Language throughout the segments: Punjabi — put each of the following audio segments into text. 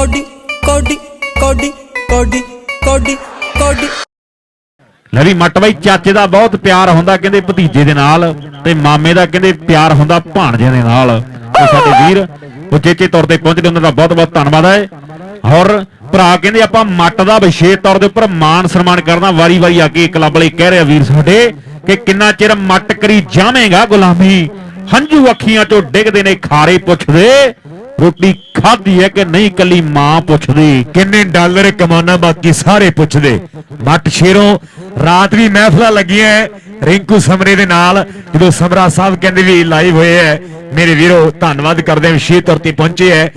ਕੋਡੀ ਕੋਡੀ ਕੋਡੀ ਕੋਡੀ ਕੋਡੀ ਕੋਡੀ। ਲੈ ਮੱਟ ਬਾਈ, ਚਾਚੇ ਦਾ ਬਹੁਤ ਪਿਆਰ ਹੁੰਦਾ, ਕਹਿੰਦੇ ਭਤੀਜੇ ਦੇ ਨਾਲ ਤੇ ਮਾਮੇ ਦਾ ਕਹਿੰਦੇ ਪਿਆਰ ਹੁੰਦਾ ਭਾਣਜੇ ਦੇ ਨਾਲ। ਤੇ ਸਾਡੇ ਵੀਰ ਉਚੇਚੇ ਤੌਰ ਤੇ ਪਹੁੰਚਦੇ, ਉਹਨਾਂ ਦਾ ਬਹੁਤ ਬਹੁਤ ਧੰਨਵਾਦ ਹੈ। ਔਰ ਭਰਾ ਕਹਿੰਦੇ ਆਪਾਂ ਮੱਟ ਦਾ ਵਿਸ਼ੇਸ਼ ਤੌਰ ਦੇ ਉੱਪਰ ਮਾਨ ਸਨਮਾਨ ਕਰਨਾ, ਵਾਰੀ-ਵਾਰੀ ਆ ਕੇ ਕਲੱਬ ਲਈ ਕਹਿ ਰਿਹਾ ਵੀਰ ਸਾਡੇ ਕਿ ਕਿੰਨਾ ਚਿਰ ਮੱਟ ਕਰੀ ਜਾਵੇਂਗਾ ਗੁਲਾਮੀ। ਹੰਝੂ ਅੱਖੀਆਂ ਚੋਂ ਡਿੱਗਦੇ ਨੇ, ਖਾਰੇ ਪੁੱਛਦੇ। ਰੋਟੀ ਖਾਧੀ ਹੈ ਕਿ ਨਹੀਂ ਕੱਲੀ ਮਾਂ ਪੁੱਛਦੀ? ਕਿੰਨੇ ਡਾਲਰ ਕਮਾਉਣਾ ਬਾਕੀ ਸਾਰੇ ਪੁੱਛਦੇ। ਮੱਟ ਸ਼ੇਰੋਂ ਰਾਤ ਵੀ ਮਹਿਫਲਾਂ ਲੱਗੀਆਂ ਹੈ, ਰਿੰਕੂ ਸਮਰੇ ਦੇ ਨਾਲ ਜਦੋਂ ਸਮਰਾ ਸਾਹਿਬ ਕਹਿੰਦੇ ਵੀ ਲਾਈਵ ਹੋਏ ਹੈ ਮੇਰੇ ਵੀਰੋ ਧੰਨਵਾਦ ਕਰਦੇ ਹਾਂ ਵਿਸ਼ੇਸ਼ ਤੌਰ ਤੇ ਪਹੁੰਚੇ ਹੈ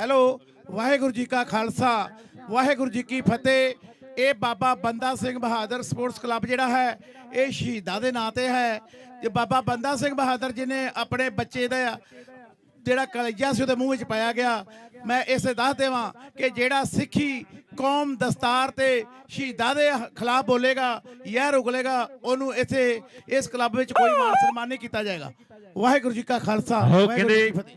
ਹੈਲੋ ਵਾਹਿਗੁਰੂ ਜੀ ਕਾ ਖਾਲਸਾ ਵਾਹਿਗੁਰੂ ਜੀ ਕੀ ਫਤਿਹ। ਇਹ ਬਾਬਾ ਬੰਦਾ ਸਿੰਘ ਬਹਾਦਰ ਸਪੋਰਟਸ ਕਲੱਬ ਜਿਹੜਾ ਹੈ ਇਹ ਸ਼ਹੀਦਾਂ ਦੇ ਨਾਂ ਤੇ ਹੈ। ਜੇ ਬਾਬਾ ਬੰਦਾ ਸਿੰਘ ਬਹਾਦਰ ਜੀ ਨੇ ਆਪਣੇ ਬੱਚੇ ਦਾ ਜਿਹੜਾ ਕਲੇਜਾ ਸੀ ਉਹਦੇ ਮੂੰਹ ਵਿੱਚ ਪਾਇਆ ਗਿਆ। ਮੈਂ ਇਸੇ ਦੱਸ ਦੇਵਾਂ ਕਿ ਜਿਹੜਾ ਸਿੱਖੀ ਕੌਮ ਦਸਤਾਰ ਤੇ ਸ਼ਹੀਦਾਂ ਦੇ ਖਿਲਾਫ ਬੋਲੇਗਾ ਯਾਰ ਉਗਲੇਗਾ ਉਹਨੂੰ ਇੱਥੇ ਇਸ ਕਲੱਬ ਵਿੱਚ ਕੋਈ ਮਾਨ ਸਨਮਾਨ ਨਹੀਂ ਕੀਤਾ ਜਾਏਗਾ। ਵਾਹਿਗੁਰੂ ਜੀ ਕਾ ਖਾਲਸਾ ਵਾਹਿਗੁਰੂ ਜੀ ਕੀ ਫਤਿਹ।